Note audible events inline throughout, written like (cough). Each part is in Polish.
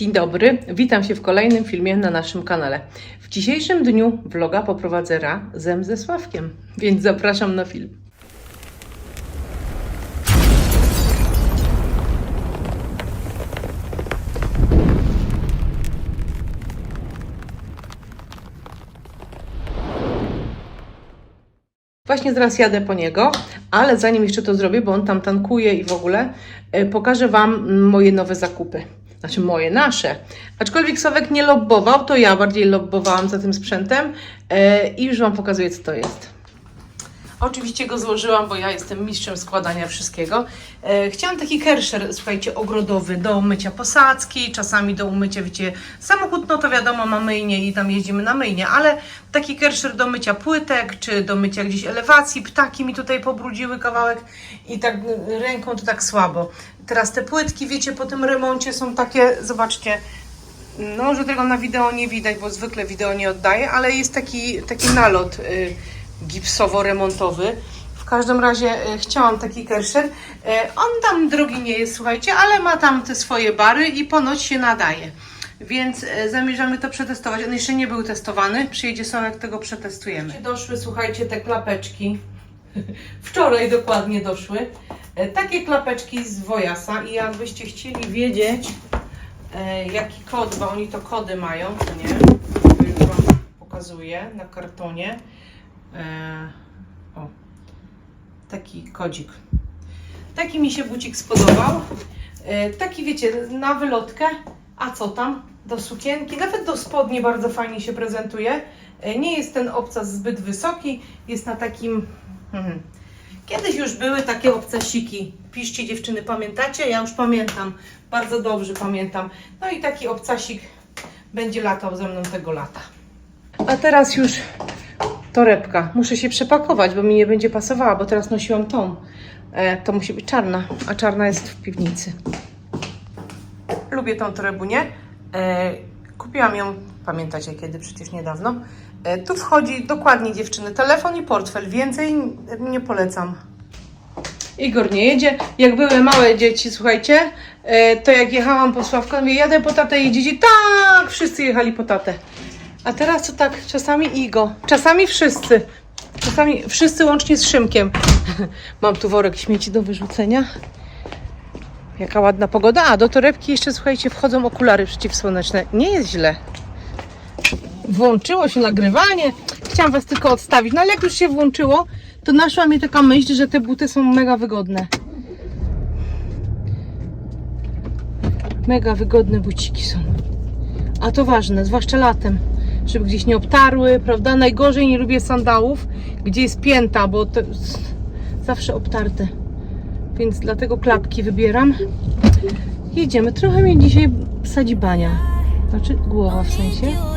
Dzień dobry, witam się w kolejnym filmie na naszym kanale. W dzisiejszym dniu vloga poprowadzę razem ze Sławkiem, więc zapraszam na film. Właśnie zaraz jadę po niego, ale zanim jeszcze to zrobię, bo on tam tankuje i w ogóle, e, pokażę Wam moje nowe zakupy. Znaczy moje, nasze. Aczkolwiek Sławek nie lobbował, to ja bardziej lobbowałam za tym sprzętem e, i już Wam pokazuję, co to jest. Oczywiście go złożyłam, bo ja jestem mistrzem składania wszystkiego. E, chciałam taki kerszer, słuchajcie, ogrodowy do umycia posadzki, czasami do umycia, wiecie, samochód, no to wiadomo, ma myjnie i tam jeździmy na myjnie, ale taki kerszer do mycia płytek, czy do mycia gdzieś elewacji, ptaki mi tutaj pobrudziły kawałek i tak ręką to tak słabo. Teraz te płytki, wiecie, po tym remoncie są takie, zobaczcie, no, że tego na wideo nie widać, bo zwykle wideo nie oddaję, ale jest taki, taki nalot y, gipsowo-remontowy. W każdym razie y, chciałam taki kerszer. Y, on tam drogi nie jest, słuchajcie, ale ma tam te swoje bary i ponoć się nadaje. Więc y, zamierzamy to przetestować. On jeszcze nie był testowany. Przyjedzie Sławek, tego przetestujemy. Doszły, słuchajcie, te klapeczki. (laughs) Wczoraj dokładnie doszły. E, Takie klapeczki z Wojasa i jakbyście chcieli wiedzieć, e, jaki kod, bo oni to kody mają, to nie? To już Wam pokazuję na kartonie. E, o, taki kodzik. Taki mi się bucik spodobał. E, taki wiecie, na wylotkę. A co tam? Do sukienki, nawet do spodni bardzo fajnie się prezentuje. E, Nie jest ten obcas zbyt wysoki, jest na takim. Mhm. Kiedyś już były takie obcasiki. Piszcie dziewczyny, pamiętacie? Ja już pamiętam. Bardzo dobrze pamiętam. No i taki obcasik będzie latał ze mną tego lata. A teraz już torebka. Muszę się przepakować, bo mi nie będzie pasowała, bo teraz nosiłam tą. E, to musi być czarna, a czarna jest w piwnicy. Lubię tą torebunię. E, kupiłam ją, pamiętacie kiedy, przecież niedawno. E, tu wchodzi dokładnie dziewczyny, telefon i portfel. Więcej nie polecam. Igor nie jedzie. Jak były małe dzieci, słuchajcie, e, to jak jechałam po Sławka, mówię, jadę po tatę i dzieci, tak, wszyscy jechali po tatę. A teraz to tak, czasami Igo, czasami wszyscy. Czasami wszyscy łącznie z Szymkiem. (laughs) Mam tu worek śmieci do wyrzucenia. Jaka ładna pogoda. A do torebki jeszcze, słuchajcie, wchodzą okulary przeciwsłoneczne. Nie jest źle. Włączyło się nagrywanie. Chciałam Was tylko odstawić. No ale jak już się włączyło, to naszła mnie taka myśl, że te buty są mega wygodne. Mega wygodne buciki są. A to ważne, zwłaszcza latem, żeby gdzieś nie obtarły, prawda? Najgorzej nie lubię sandałów, gdzie jest pięta, bo to zawsze obtarte. Więc dlatego klapki wybieram. Jedziemy. Trochę mnie dzisiaj sadzi bania. Znaczy głowa w sensie.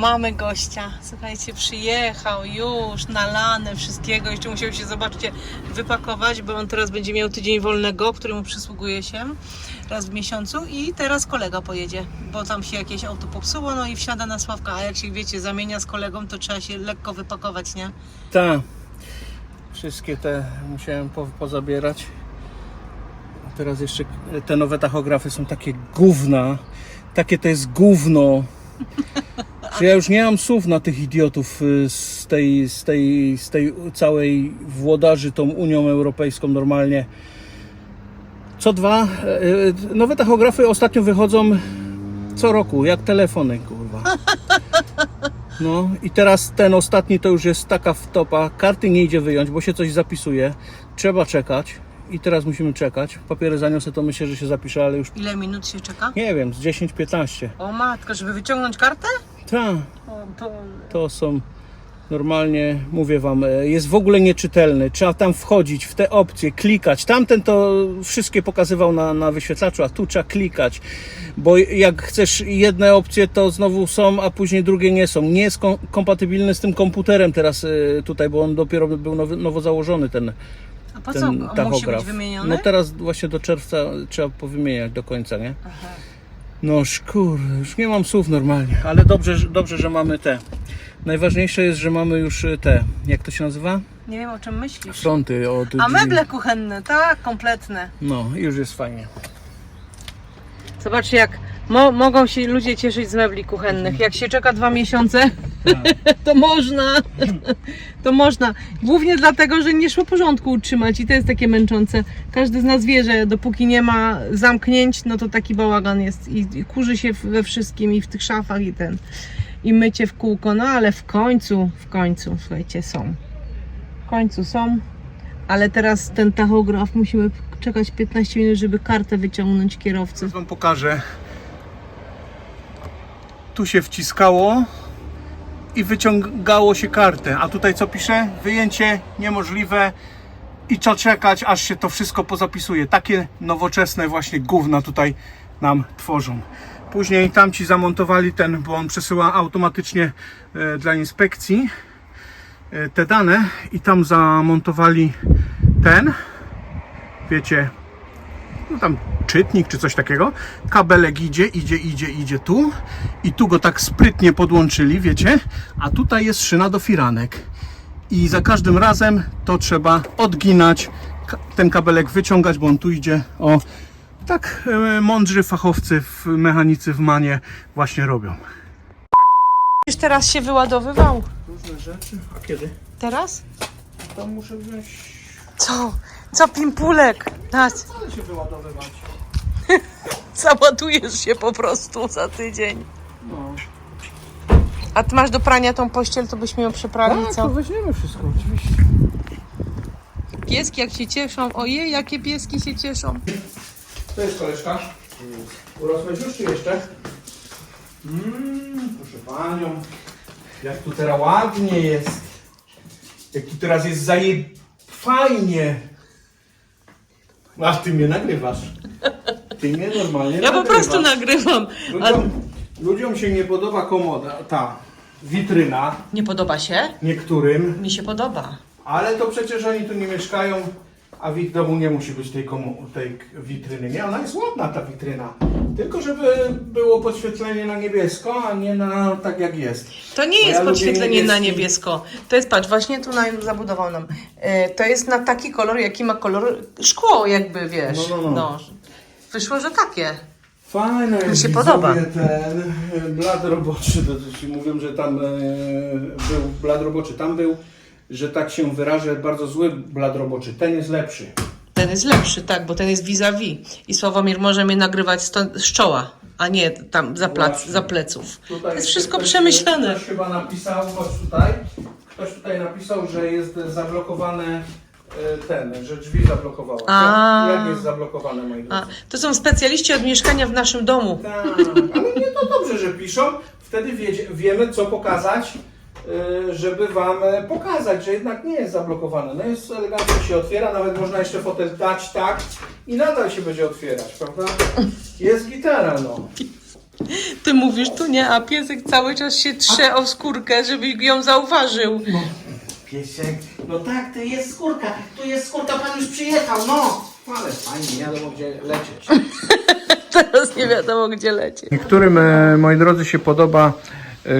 Mamy gościa. Słuchajcie, przyjechał już nalane wszystkiego. Jeszcze musiał się, zobaczcie, wypakować, bo on teraz będzie miał tydzień wolnego, który mu przysługuje się raz w miesiącu i teraz kolega pojedzie, bo tam się jakieś auto popsuło, no i wsiada na Sławka, a jak się, wiecie, zamienia z kolegą, to trzeba się lekko wypakować, nie? Tak. Wszystkie te musiałem po, pozabierać. Teraz jeszcze te nowe tachografy są takie gówna. Takie to jest gówno. (laughs) Że ja już nie mam słów na tych idiotów y, z tej, z tej, z tej całej włodarzy tą Unią Europejską normalnie. Co dwa, y, y, nowe tachografy ostatnio wychodzą co roku, jak telefony, kurwa. (laughs) No i teraz ten ostatni to już jest taka wtopa. Karty nie idzie wyjąć, bo się coś zapisuje. Trzeba czekać. I teraz musimy czekać. Papiery zaniosę, to myślę, że się zapisze, ale już Ile minut się czeka? nie wiem, z 10-15. O matko, żeby wyciągnąć kartę? Tak, O, to... to są Normalnie mówię wam, e, jest w ogóle nieczytelny. Trzeba tam wchodzić w te opcje, klikać. Tamten to wszystkie pokazywał na, na wyświetlaczu, a tu trzeba klikać. Bo jak chcesz jedne opcje, to znowu są, a później drugie nie są. Nie jest kom- kompatybilny z tym komputerem teraz e, tutaj, bo on dopiero był nowy, nowo założony ten, A po ten co on musi tachograf. być wymieniony? No teraz właśnie do czerwca trzeba powymieniać do końca, nie? No szkur, już nie mam słów normalnie, ale dobrze, że- dobrze, że mamy te. Najważniejsze jest, że mamy już y, te, jak to się nazywa? Nie wiem o czym myślisz. Fronty od A meble kuchenne, tak, kompletne. No, już jest fajnie. Zobaczcie, jak mo- mogą się ludzie cieszyć z mebli kuchennych. Jak się czeka dwa miesiące, (laughs) to można. (laughs) To można. Głównie dlatego, że nie szło porządku utrzymać i to jest takie męczące. Każdy z nas wie, że dopóki nie ma zamknięć, no to taki bałagan jest i, i kurzy się we wszystkim i w tych szafach i ten. I mycie w kółko, no ale w końcu, w końcu, słuchajcie, są. W końcu są. Ale teraz ten tachograf musimy czekać 15 minut, żeby kartę wyciągnąć kierowcy. Teraz wam pokażę. Tu się wciskało i wyciągało się kartę. A tutaj co pisze? Wyjęcie niemożliwe i trzeba czekać, aż się to wszystko pozapisuje. Takie nowoczesne właśnie gówna tutaj nam tworzą. Później tamci zamontowali ten, bo on przesyła automatycznie e, dla inspekcji e, te dane i tam zamontowali ten, wiecie, no tam czytnik czy coś takiego. Kabelek idzie, idzie, idzie, idzie tu i tu go tak sprytnie podłączyli, wiecie? A tutaj jest szyna do firanek. I za każdym razem to trzeba odginać, ten kabelek wyciągać, bo on tu idzie. O, tak e, mądrzy fachowcy, w mechanicy w Manie właśnie robią. Już teraz się wyładowywał. Różne rzeczy. A kiedy? Teraz? Tam muszę wziąć. Co? Co pimpulek? Nas, Ale się wyładowywać. (laughs) załadujesz się po prostu za tydzień. No. A ty masz do prania tą pościel, to byśmy ją przeprali, Tak, co? to weźmiemy wszystko, oczywiście. Pieski jak się cieszą. Ojej, jakie pieski się cieszą. To jest koleżka. Urosłeś już czy jeszcze? Mm, proszę panią. Jak tu teraz ładnie jest. Jak tu teraz jest zaje... Fajnie. A ty mnie nagrywasz. Ty mnie normalnie Ja po nagrywasz. prostu nagrywam. A Ludziom, ludziom się nie podoba komoda, ta witryna, nie podoba się? niektórym, Mi się podoba. ale to przecież oni tu nie mieszkają, a w ich domu nie musi być tej, komu- tej witryny. Nie, ona jest ładna ta witryna. Tylko żeby było podświetlenie na niebiesko, a nie na tak jak jest. To nie Bo jest ja lubię podświetlenie na niebieski. niebiesko. To jest, patrz, właśnie tu nam zabudował nam. E, To jest na taki kolor, jaki ma kolor szkło, jakby wiesz. No, no, no. Wyszło, że takie. Fajne Mi jest się widzowie, podoba. ten e, blad roboczy, to ci mówią, że tam e, był blad roboczy, tam był, że tak się wyrażę, bardzo zły blad roboczy, ten jest lepszy. Ten jest lepszy, tak, bo ten jest vis-a-vis. I Sławomir może mnie nagrywać stąd, z czoła, a nie tam za, plac, za pleców. Tutaj to jest wszystko ktoś, przemyślane. Ktoś chyba napisał, chodź tutaj, ktoś tutaj napisał, że jest zablokowane e, ten, że drzwi zablokowało. A. Jak, jest zablokowane, moi A, drodzy? to są specjaliści od mieszkania w naszym domu. Tak, ale nie to dobrze, że piszą. Wtedy wiecie, wiemy, co pokazać, żeby wam e, pokazać, że jednak nie jest zablokowane. No jest elegancko się otwiera, nawet można jeszcze fotel dać tak i nadal się będzie otwierać, prawda? Jest gitara, no. Ty mówisz tu nie, a piesek cały czas się trze o skórkę, żeby ją zauważył. Piesek, no tak, to jest skórka, tu jest skórka, pan już przyjechał, no. Ale fajnie, nie wiadomo gdzie lecieć. (laughs) Teraz nie wiadomo, gdzie leci. Niektórym, e, moi drodzy, się podoba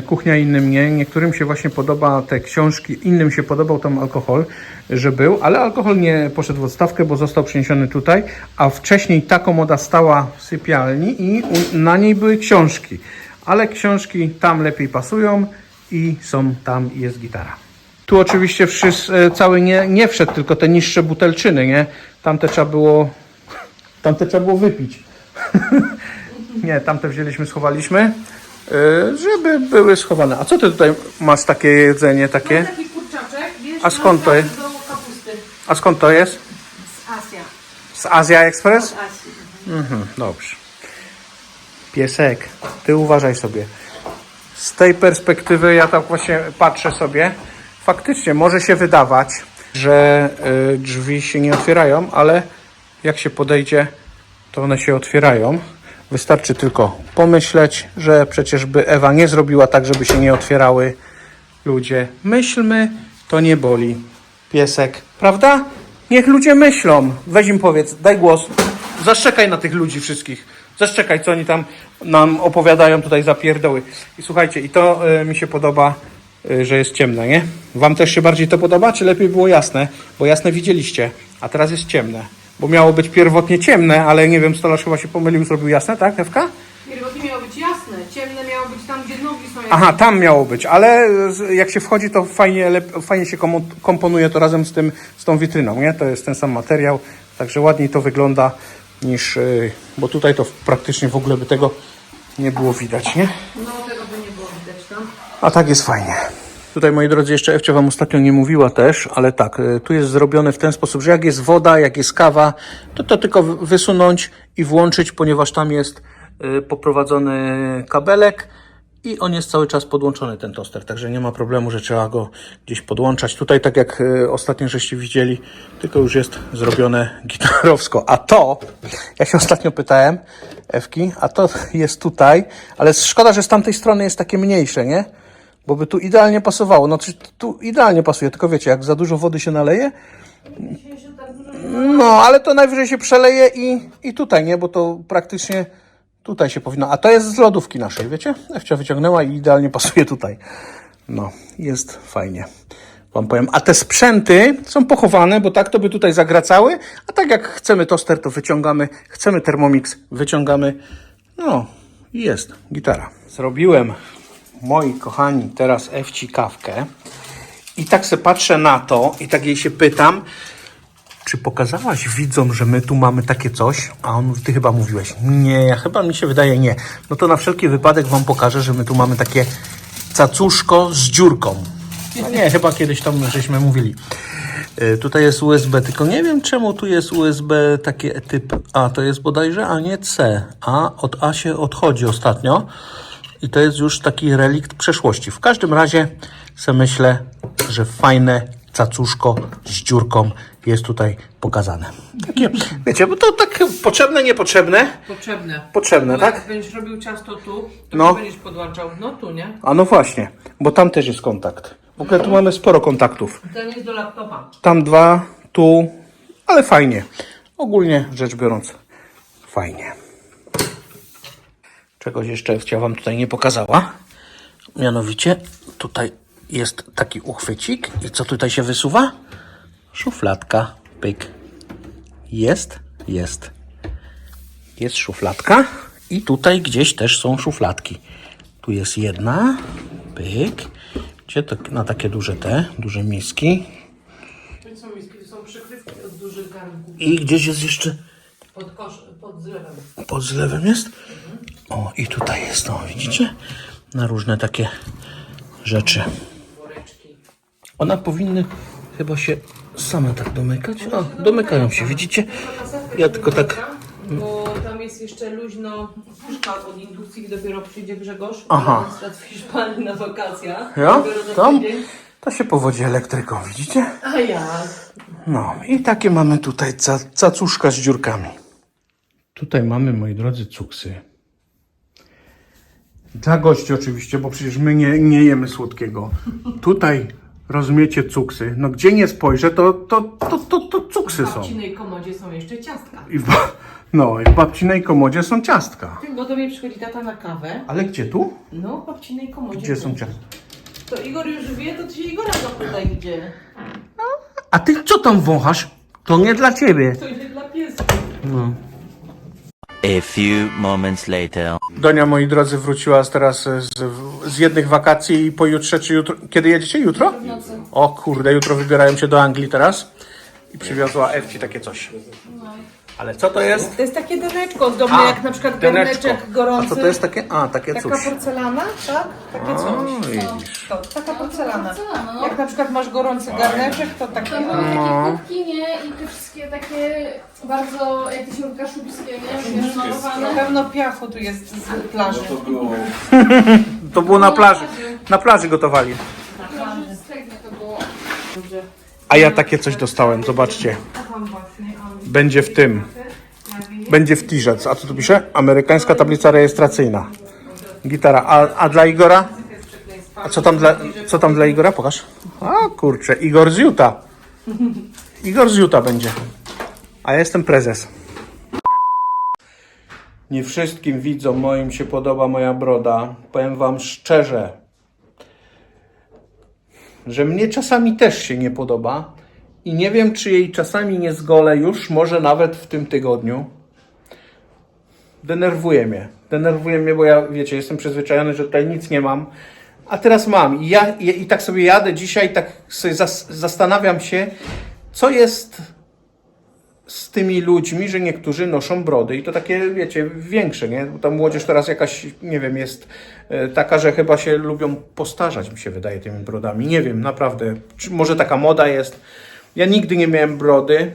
kuchnia, innym nie. Niektórym się właśnie podoba te książki, innym się podobał tam alkohol, że był, ale alkohol nie poszedł w odstawkę, bo został przeniesiony tutaj, a wcześniej ta komoda stała w sypialni i na niej były książki. Ale książki tam lepiej pasują i są tam i jest gitara. Tu oczywiście wszyscy, e, cały nie, nie wszedł, tylko te niższe butelczyny, nie? Tamte trzeba było, tamte trzeba było wypić. (laughs) Nie, tamte wzięliśmy, schowaliśmy, żeby były schowane. A co ty tutaj masz takie jedzenie takie? Taki kurczaczek, wiesz, A skąd to jest? do kapusty A skąd to jest? z Azja. Z Azja Express? Z Azji. Mhm, dobrze. Piesek, ty uważaj sobie. Z tej perspektywy ja tak właśnie patrzę sobie, faktycznie może się wydawać, że y, drzwi się nie otwierają, ale jak się podejdzie, to one się otwierają. Wystarczy tylko pomyśleć, że przecież by Ewa nie zrobiła tak, żeby się nie otwierały. Ludzie, myślmy, to nie boli. Piesek, prawda? Niech ludzie myślą. Weź im powiedz, daj głos. Zaszczekaj na tych ludzi wszystkich. Zaszczekaj, co oni tam nam opowiadają tutaj za pierdoły. I słuchajcie, i to y, mi się podoba, y, że jest ciemne, nie? Wam też się bardziej to podoba, czy lepiej było jasne? Bo jasne widzieliście, a teraz jest ciemne. Bo miało być pierwotnie ciemne, ale nie wiem, stolarz chyba się pomylił, zrobił jasne, tak, Ewka? Pierwotnie miało być jasne, ciemne miało być tam, gdzie nogi są. Aha, tam miało być, ale jak się wchodzi, to fajnie, fajnie się komponuje to razem z, tym, z tą witryną, nie? To jest ten sam materiał, także ładniej to wygląda niż, yy, bo tutaj to praktycznie w ogóle by tego nie było widać, nie? No tego by nie było widać tam. A tak jest fajnie. Tutaj, moi drodzy, jeszcze Ewcia Wam ostatnio nie mówiła też, ale tak, y, tu jest zrobione w ten sposób, że jak jest woda, jak jest kawa, to to tylko wysunąć i włączyć, ponieważ tam jest y, poprowadzony kabelek i on jest cały czas podłączony, ten toster, także nie ma problemu, że trzeba go gdzieś podłączać. Tutaj, tak jak y, ostatnio żeście widzieli, tylko już jest zrobione gitarowsko. A to, ja się ostatnio pytałem Ewki, a to jest tutaj, ale szkoda, że z tamtej strony jest takie mniejsze, nie? Bo by tu idealnie pasowało. No tu idealnie pasuje, tylko wiecie, jak za dużo wody się naleje, no ale to najwyżej się przeleje i, i tutaj, nie? Bo to praktycznie tutaj się powinno. A to jest z lodówki naszej, wiecie? Ewcia wyciągnęła i idealnie pasuje tutaj. No, jest fajnie. Wam powiem. A te sprzęty są pochowane, bo tak to by tutaj zagracały, a tak jak chcemy toster, to wyciągamy. Chcemy Thermomix, wyciągamy. No, jest gitara. Zrobiłem, moi kochani, teraz Ewci kawkę. I tak se patrzę na to i tak jej się pytam, czy pokazałaś widzom, że my tu mamy takie coś? A on mówi, ty chyba mówiłeś. Nie, ja chyba mi się wydaje nie. No to na wszelki wypadek wam pokażę, że my tu mamy takie cacuszko z dziurką. No nie, chyba kiedyś tam żeśmy mówili. Y, Tutaj jest USB, tylko nie wiem czemu tu jest USB takie typ A, to jest bodajże, a nie C. A od A się odchodzi ostatnio i to jest już taki relikt przeszłości. W każdym razie se myślę, że fajne cacuszko z dziurką jest tutaj pokazane. Takie, wiecie, bo to tak potrzebne, niepotrzebne. Potrzebne. Potrzebne, Bo tak? Jak będziesz robił ciasto tu, to No. no. będziesz podłączał. No tu, nie? A no właśnie, bo tam też jest kontakt. W ogóle tu mamy sporo kontaktów. Ten jest do laptopa. Tam dwa, tu, ale fajnie. Ogólnie rzecz biorąc, fajnie. Czegoś jeszcze chciała Wam tutaj nie pokazała. Mianowicie tutaj jest taki uchwycik i co tutaj się wysuwa? Szufladka, pyk. Jest, jest. Jest szufladka i tutaj gdzieś też są szufladki. Tu jest jedna, pyk. Gdzie to na takie duże te, duże miski. To są miski, to są przykrywki od dużych garnków. I gdzieś jest jeszcze pod zlewem. jest. O, i tutaj jest, o, widzicie? Na różne takie rzeczy. One powinny chyba się same tak domykać. O, domykają się, widzicie? Ja tylko tak. Bo tam jest jeszcze luźno puszka od indukcji, dopiero przyjdzie Grzegorz. Aha. Jest w Hiszpanii na wakacjach. Ja? Dopiero za Tam? tydzień. To się powodzi elektryką, widzicie? A jak? No i takie mamy tutaj ca cacuszka z dziurkami. Tutaj mamy, moi drodzy, cuksy. Dla gości oczywiście, bo przecież my nie, nie jemy słodkiego. Tutaj rozumiecie cuksy. No gdzie nie spojrzę, to, to, to, to, to cuksy W są. babcinej komodzie są jeszcze ciastka. I w, ba- no, i w babcinej komodzie są ciastka. Bo do mnie przychodzi tata na kawę. Ale gdzie tu? No, w babcinej komodzie. Gdzie są ciastka? To Igor już wie, to ty się Igora zapytaj gdzie. A ty co tam wąchasz? To nie dla ciebie. To idzie dla pieska. A few moments later. Donia, moi drodzy, wróciła z teraz z, z jednych wakacji i pojutrze, czy jutro... Kiedy jedziecie? Jutro? O kurde, jutro wybierają się do Anglii teraz. I przywiozła Ewci takie coś. Ale co to jest? To jest takie deneczko ozdobne, A, jak na przykład deneczko. garneczek gorący. A co to jest takie? A, takie Taka coś. porcelana, tak? Takie coś. widzisz. To, taka porcelana. porcelana, no. Jak na przykład masz gorący garneczek, to takie. Tam były takie kubki, nie? I te wszystkie takie bardzo jakieś rukaszubskie, nie? Wiesz, Na malowane. pewno piachu tu jest z plaży. To było (laughs) na plaży. Na plaży gotowali. To było. A ja takie coś dostałem, zobaczcie. Będzie w tym. Będzie w tirze. A co tu pisze? Amerykańska tablica rejestracyjna. Gitara. A, a dla Igora? A co tam dla, co tam dla Igora? Pokaż. A kurczę, Igor z Utah. Igor z Utah będzie. A ja jestem prezes. Nie wszystkim widzom moim się podoba moja broda. Powiem wam szczerze, że mnie czasami też się nie podoba i nie wiem, czy jej czasami nie zgolę już, może nawet w tym tygodniu. Denerwuje mnie. Denerwuje mnie, bo ja, wiecie, jestem przyzwyczajony, że tutaj nic nie mam, a teraz mam. I, ja, i, i tak sobie jadę dzisiaj, tak sobie zas, zastanawiam się, co jest z tymi ludźmi, że niektórzy noszą brody i to takie, wiecie, większe, nie? Bo ta młodzież teraz jakaś, nie wiem, jest e, taka, że chyba się lubią postarzać, mi się wydaje, tymi brodami. Nie wiem, naprawdę. Czy może taka moda jest? Ja nigdy nie miałem brody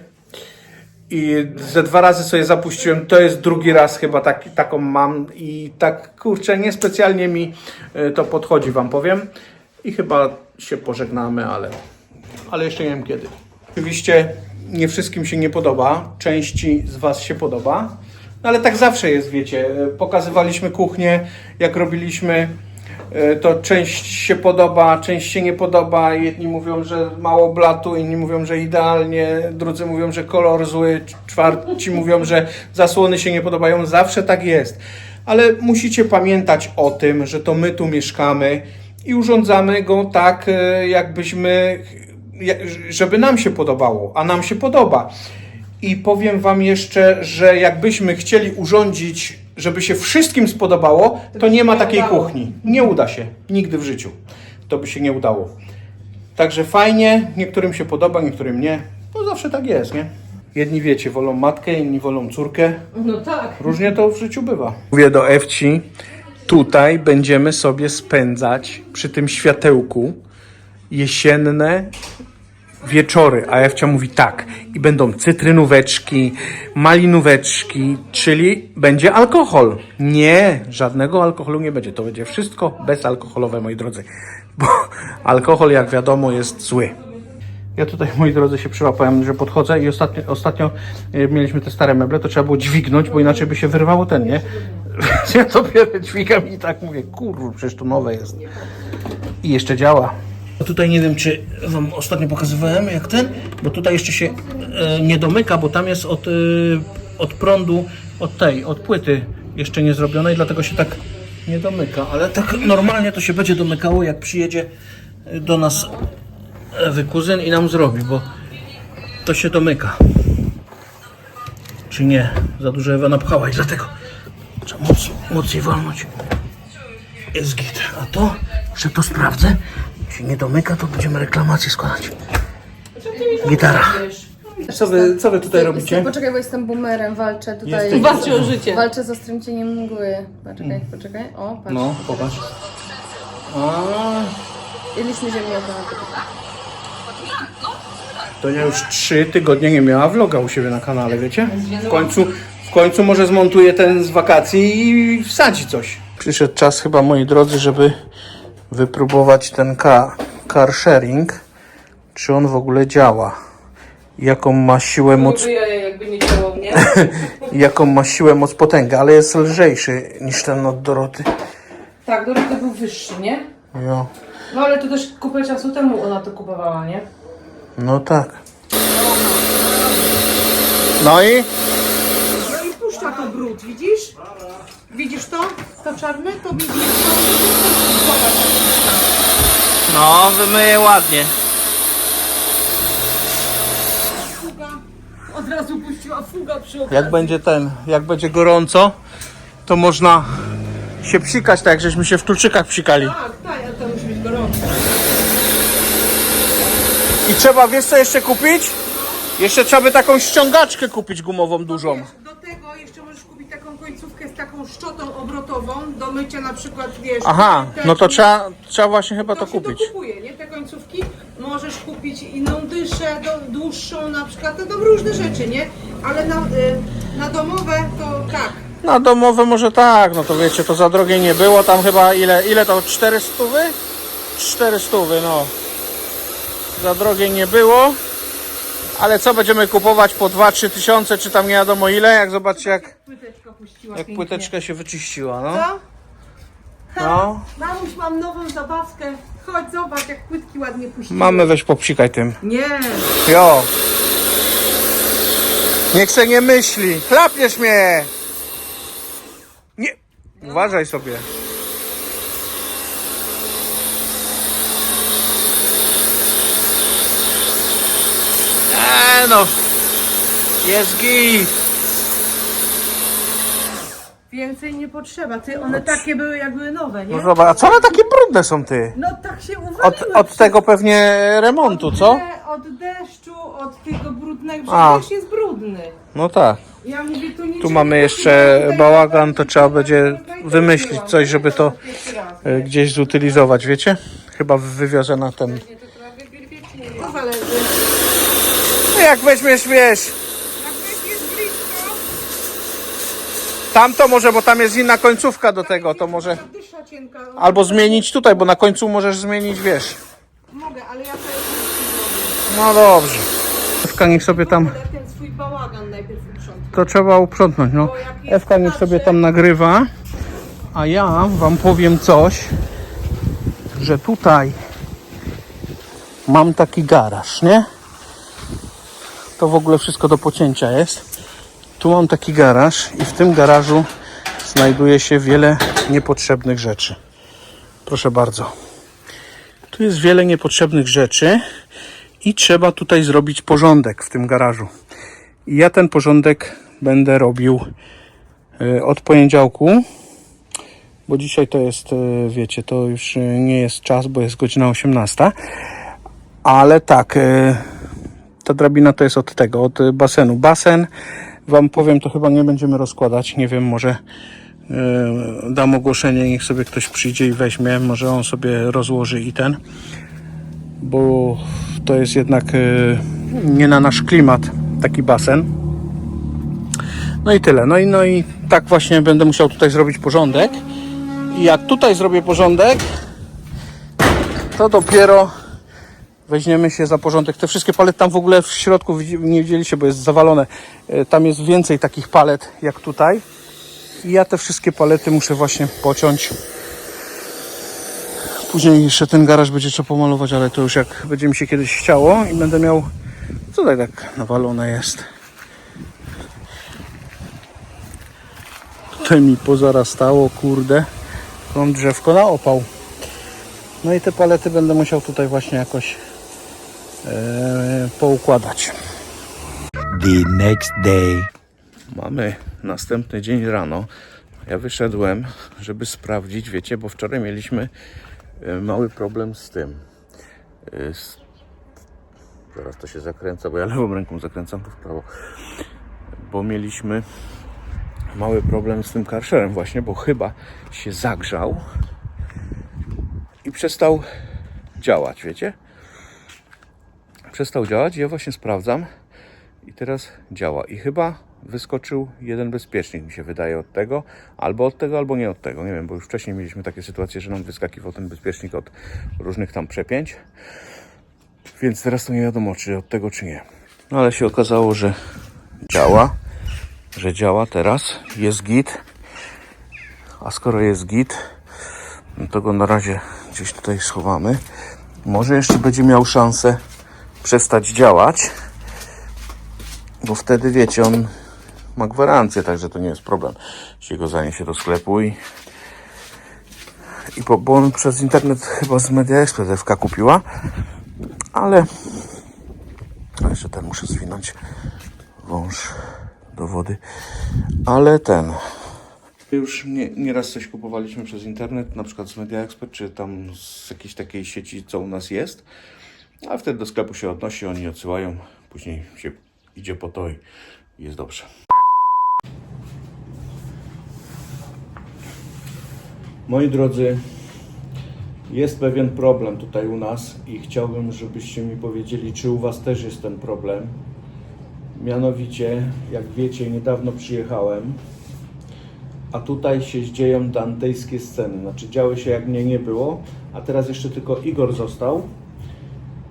i ze dwa razy sobie zapuściłem. To jest drugi raz chyba taki, taką mam i tak, kurczę, niespecjalnie mi e, to podchodzi, wam powiem. I chyba się pożegnamy, ale ale jeszcze nie wiem kiedy. Oczywiście nie wszystkim się nie podoba, części z Was się podoba, no ale tak zawsze jest, wiecie. Pokazywaliśmy kuchnię, jak robiliśmy, e, to część się podoba, część się nie podoba. Jedni mówią, że mało blatu, inni mówią, że idealnie, drudzy mówią, że kolor zły, czwarci (laughs) mówią, że zasłony się nie podobają. Zawsze tak jest. Ale musicie pamiętać o tym, że to my tu mieszkamy i urządzamy go tak, e, jakbyśmy ja- żeby nam się podobało, a nam się podoba. I powiem Wam jeszcze, że jakbyśmy chcieli urządzić, żeby się wszystkim spodobało, to nie ma takiej kuchni. Nie uda się. Nigdy w życiu. To by się nie udało. Także fajnie, niektórym się podoba, niektórym nie. To zawsze tak jest, nie? Jedni wiecie, wolą matkę, inni wolą córkę. No tak. Różnie to w życiu bywa. Mówię do Ewci, tutaj będziemy sobie spędzać przy tym światełku jesienne wieczory. A Ewcia mówi tak, i będą cytrynóweczki, malinóweczki, czyli będzie alkohol. Nie, żadnego alkoholu nie będzie. To będzie wszystko bezalkoholowe, moi drodzy. Bo (laughs) alkohol, jak wiadomo, jest zły. Ja tutaj, moi drodzy, się przyłapałem, że podchodzę i ostatnio, ostatnio e, mieliśmy te stare meble, to trzeba było dźwignąć, bo inaczej by się wyrwało ten, nie? (laughs) Ja dopiero dźwigam i tak mówię, kurwa, przecież to nowe jest. I jeszcze działa. Tutaj nie wiem, czy wam ostatnio pokazywałem jak ten, bo tutaj jeszcze się e, nie domyka, bo tam jest od, e, od prądu, od tej, od płyty jeszcze nie zrobione i dlatego się tak nie domyka. Ale tak normalnie to się będzie domykało, jak przyjedzie e, do nas Ewy kuzyn i nam zrobi, bo to się domyka. Czy nie? Za dużo Ewa napchała i dlatego trzeba moc, mocniej walnąć. Jest git. A to, że to sprawdzę, się nie domyka, to będziemy reklamację składać. Gitara. Co wy, co wy tutaj robicie? Poczekaj, bo jestem boomerem, walczę tutaj. Jesteś- Walczy o życie. Walczę z ostrym cieniem mgły. Poczekaj, poczekaj. O, patrz. No, popatrz. A, Jedliśmy ziemniaka. to ja już trzy tygodnie nie miała vloga u siebie na kanale, wiecie? W końcu, w końcu może zmontuję ten z wakacji i wsadzi coś. Przyszedł czas chyba, moi drodzy, żeby wypróbować ten car, car sharing, czy on w ogóle działa. Jaką ma siłę, moc, jakby nie działał, nie? (laughs) jaką ma siłę, moc, potęgę, ale jest lżejszy niż ten od Doroty. Tak, Dorota był wyższy, nie? Jo. No ale to też kupę czasu temu ona to kupowała, nie? No tak. No i? No i puszcza to brud, widzisz? Widzisz to? To czarne? To widzisz to? No, wymyję ładnie. Od razu puściła fuga przy okazji. Jak będzie ten, jak będzie gorąco, to można się psikać, tak jak żeśmy się w kluczykach psikali. Tak, tak, ale to musi być gorąco. I trzeba, wiesz co jeszcze kupić? Jeszcze trzeba by taką ściągaczkę kupić gumową dużą. Do tego jeszcze możesz kupić taką końcówkę z taką szczotą obrotową do mycia na przykład, wiesz... Aha, te- no to trzeba, trzeba właśnie chyba to się kupić. To kupuje, nie? Te końcówki. Możesz kupić inną dyszę, do, dłuższą na przykład, to, to różne rzeczy, nie? Ale na, y, na domowe to tak. Na domowe może tak, no to wiecie, to za drogie nie było, tam chyba ile, ile to, 400? 400, no. Za drogie nie było. Ale co będziemy kupować po 2-3 tysiące, czy tam nie wiadomo ile, jak zobaczcie jak, Płyteczka puściła jak pięknie. płyteczka się wyczyściła, no. Co? no. Mamuś, mam nową zabawkę. Chodź, zobacz, jak płytki ładnie puściły. Mamy weź popsikaj tym. Nie. Jo. Niech se nie myśli. Chlapniesz mnie. Nie. Uważaj sobie. No. Jest git. Więcej nie potrzeba. Ty, one takie były, jak były nowe, nie? No zobacz, a co one takie brudne są ty? No tak się uwaliły. Od, od tego pewnie remontu, co? De- Od deszczu, od tego brudnego. A. Przecież jest brudny. No tak. Ja mówię, Tu mamy jeszcze bałagan, to trzeba będzie wymyślić coś, żeby to e, gdzieś zutylizować, wiecie? Chyba wywiozę na ten. To zależy. No jak weźmiesz, wiesz, Jak jest blisko, tamto może, bo tam jest inna końcówka do tego, to może. dysza cienka. Albo zmienić tutaj, bo na końcu możesz zmienić, wiesz. Mogę, ale ja to No dobrze. Ewka niech sobie tam, Ale ten swój bałagan najpierw uprzątnę. to trzeba uprzątnąć, no. Ewka niech sobie tam nagrywa, a ja wam powiem coś, że tutaj mam taki garaż, nie? To w ogóle wszystko do pocięcia jest. Tu mam taki garaż i w tym garażu znajduje się wiele niepotrzebnych rzeczy. Proszę bardzo. Tu jest wiele niepotrzebnych rzeczy i trzeba tutaj zrobić porządek w tym garażu. I ja ten porządek będę robił e, od poniedziałku, bo dzisiaj to jest, e, wiecie, to już e, nie jest czas, bo jest godzina 18. Ale tak, ta drabina to jest od tego, od e, basenu. Basen, wam powiem, to chyba nie będziemy rozkładać. Nie wiem, może e, dam ogłoszenie, niech sobie ktoś przyjdzie i weźmie. Może on sobie rozłoży i ten, bo to jest jednak e, nie na nasz klimat taki basen. No i tyle. No i, no i tak właśnie będę musiał tutaj zrobić porządek. I jak tutaj zrobię porządek, to dopiero weźmiemy się za porządek. Te wszystkie palety tam w ogóle w środku nie widzieliście, bo jest zawalone. E, Tam jest więcej takich palet jak tutaj. I ja te wszystkie palety muszę właśnie pociąć. Później jeszcze ten garaż będzie trzeba pomalować, ale to już jak będzie mi się kiedyś chciało i będę miał. Tutaj tak nawalone jest? Tutaj mi pozarastało, kurde. Mam drzewko na opał. No i te palety będę musiał tutaj właśnie jakoś poukładać. The next day. Mamy następny dzień rano. Ja wyszedłem, żeby sprawdzić, wiecie, bo wczoraj mieliśmy e, mały problem z tym. E, Z... Zaraz to się zakręca, bo ja lewą ręką zakręcam to w prawo. Bo mieliśmy mały problem z tym karszerem właśnie, bo chyba się zagrzał i przestał działać, wiecie? Przestał działać ja właśnie sprawdzam i teraz działa. I chyba wyskoczył jeden bezpiecznik, mi się wydaje, od tego. Albo od tego, albo nie od tego. Nie wiem, bo już wcześniej mieliśmy takie sytuacje, że nam wyskakiwał ten bezpiecznik od różnych tam przepięć. Więc teraz to nie wiadomo, czy od tego, czy nie. No ale się okazało, że działa. Że działa teraz. Jest git. A skoro jest git, no to go na razie gdzieś tutaj schowamy. Może jeszcze będzie miał szansę przestać działać bo wtedy wiecie, on ma gwarancję, także to nie jest problem. Jeśli go zaniesie do sklepu i, i po, bo on przez internet chyba z Media Expert FK kupiła, ale jeszcze ten muszę zwinąć wąż do wody, ale ten. Już nie, nieraz coś kupowaliśmy przez internet, na przykład z Media Expert, czy tam z jakiejś takiej sieci, co u nas jest, a wtedy do sklepu się odnosi, oni odsyłają, później się idzie po to i jest dobrze. Moi drodzy, jest pewien problem tutaj u nas i chciałbym, żebyście mi powiedzieli, czy u Was też jest ten problem. Mianowicie, jak wiecie, niedawno przyjechałem, a tutaj się dzieją dantejskie sceny. Znaczy, działy się jak mnie nie było, a teraz jeszcze tylko Igor został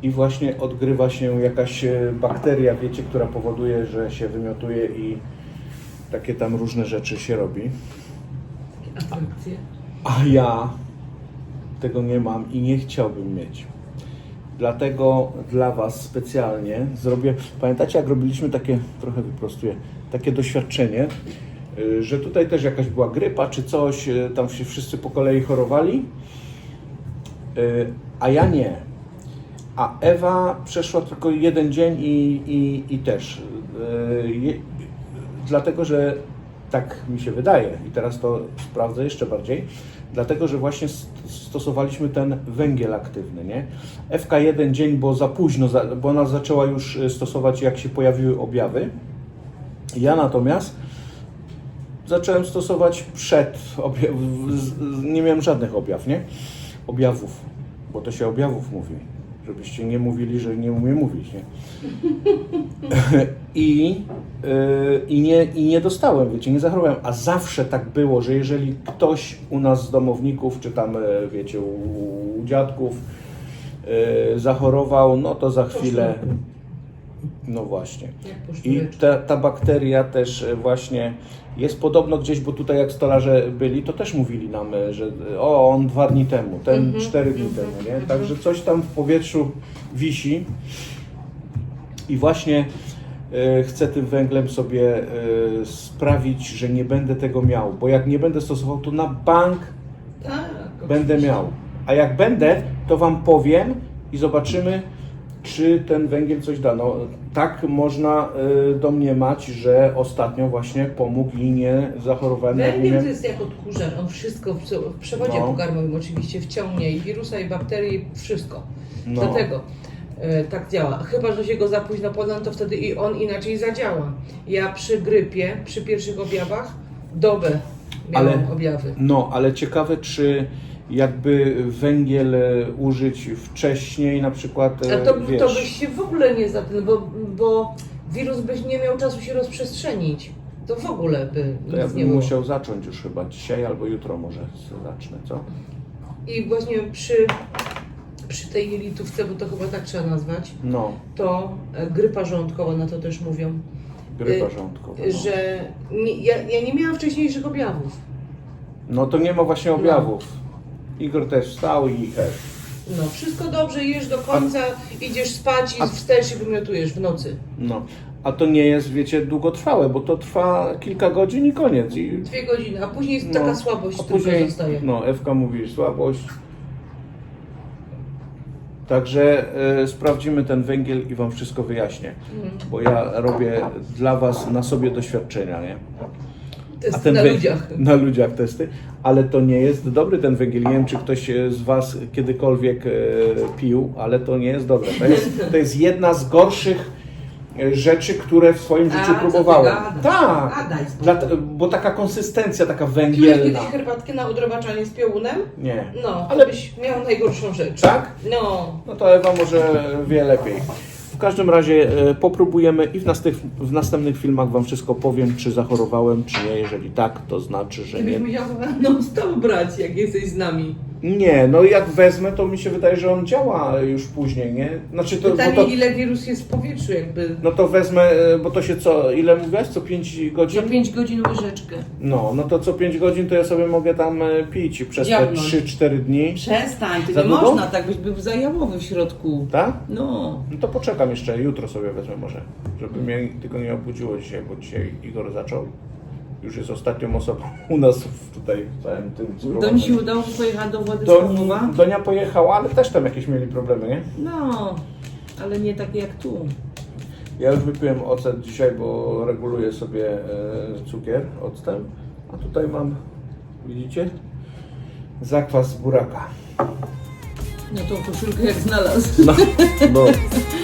i właśnie odgrywa się jakaś e, bakteria, wiecie, która powoduje, że się wymiotuje i takie tam różne rzeczy się robi. A ja tego nie mam i nie chciałbym mieć. Dlatego dla Was specjalnie zrobię. Pamiętacie, jak robiliśmy takie, trochę wyprostuję, takie doświadczenie, y, że tutaj też jakaś była grypa czy coś, y, tam się wszyscy po kolei chorowali, a ja nie. A Ewa przeszła tylko jeden dzień i, i, i też. y, je- Dlatego, że tak mi się wydaje, i teraz to sprawdzę jeszcze bardziej, dlatego, że właśnie st- stosowaliśmy ten węgiel aktywny, nie? FK1 dzień, bo za późno, bo ona zaczęła już y, stosować, jak się pojawiły objawy. Ja natomiast zacząłem stosować przed, objaw, nie miałem żadnych objaw, nie? Objawów, bo to się objawów mówi, żebyście nie mówili, że nie umiem mówić, nie? I, yy, i, nie, I nie dostałem, wiecie, nie zachorowałem. A zawsze tak było, że jeżeli ktoś u nas z domowników, czy tam, e, wiecie, u, u dziadków yy, zachorował, no to za chwilę. No właśnie. I ta, ta bakteria też e, właśnie jest podobno gdzieś, bo tutaj jak stolarze byli, to też mówili nam, e, że e, o, on dwa dni temu, ten cztery dni temu, nie? Także coś tam w powietrzu wisi i właśnie e, chcę tym węglem sobie sprawić, że nie będę tego miał, bo jak nie będę stosował, to na bank Tak. będę miał. A jak będę, to Wam powiem i zobaczymy, czy ten węgiel coś da. No, tak można y, domniemać, że ostatnio właśnie pomógł i nie zachorowałem na Węgiel to jest jak odkurzacz, on wszystko w, w przewodzie No. pokarmowym oczywiście wciągnie i wirusa, i bakterie, i wszystko. No. Dlatego e, tak działa. Chyba, że się go za późno podam, to wtedy i on inaczej zadziała. Ja przy grypie, przy pierwszych objawach, dobę miałam Ale- objawy. No, ale ciekawe, czy jakby węgiel e, użyć wcześniej, na przykład, e, A to, wiesz, to byś się w ogóle nie zatem, bo, bo wirus byś nie miał czasu się rozprzestrzenić. To w ogóle by to ja nic nie bym było. musiał zacząć już chyba dzisiaj albo jutro może zacznę, co? I właśnie przy, przy tej jelitówce, bo to chyba tak trzeba nazwać, No, to e, grypa żołądkowa, na to też mówią, grypa Y, żołądkowa. No. że nie, ja, ja nie miałam wcześniejszych objawów. no to nie ma właśnie objawów. Igor też wstał i hej. No, wszystko dobrze, jesz do końca, idziesz spać i A- wstajesz i wymiotujesz w nocy. No, a to nie jest, wiecie, długotrwałe, bo to trwa kilka godzin i koniec. I, Dwie godziny, a później jest no, taka słabość a tylko zostaje. No, Ewka mówi słabość. Także e, sprawdzimy ten węgiel i Wam wszystko wyjaśnię, Mhm. bo ja robię dla Was na sobie doświadczenia, nie? Testy na wę- ludziach. Na ludziach testy, ale to nie jest dobry ten węgiel. Nie wiem, czy ktoś e, z Was kiedykolwiek e, pił, ale to nie jest dobre. To jest, to jest jedna z gorszych e, rzeczy, które w swoim A, życiu co ty próbowałem. gadasz? Tak, Gadaj. Dlate- bo taka konsystencja, taka Piłeś węgielna. kiedyś herbatkę na odrobaczanie z piołunem? Nie. No, Ale- byś miał najgorszą rzecz. Tak? No. No to Ewa może wie lepiej. W każdym razie e, popróbujemy i w, w następnych filmach Wam wszystko powiem, czy zachorowałem, czy nie. Jeżeli tak, to znaczy, że nie. musiał chyba non stop brać, jak jesteś z nami. Nie, no jak wezmę, to mi się wydaje, że on działa już później, nie? Znaczy to, bo Pytanie, to ile wirus jest w powietrzu, jakby. no to wezmę, e, bo to się co, ile mówiłaś, co 5 godzin? Za 5 godzin łyżeczkę. No, no to co 5 godzin to ja sobie mogę tam e, pić przez te Dziabnąć. 3-4 dni. Przestań, to Za nie długo? można, tak byś był zajałowy w środku. Tak? No. No to poczekam jeszcze, jutro sobie wezmę może, żeby mnie tylko nie obudziło dzisiaj, bo dzisiaj Igor zaczął. Już jest ostatnią osobą u nas w- tutaj w całym tym mi się udało pojechać do Władysławowa. Donia pojechała, ale też tam jakieś mieli problemy, nie? No, ale nie takie jak tu. Ja już wypiłem ocet dzisiaj, bo reguluję sobie e, cukier, octem. A tutaj mam, widzicie? Zakwas buraka. No tą koszulkę jak znalazł. No, no (laughs)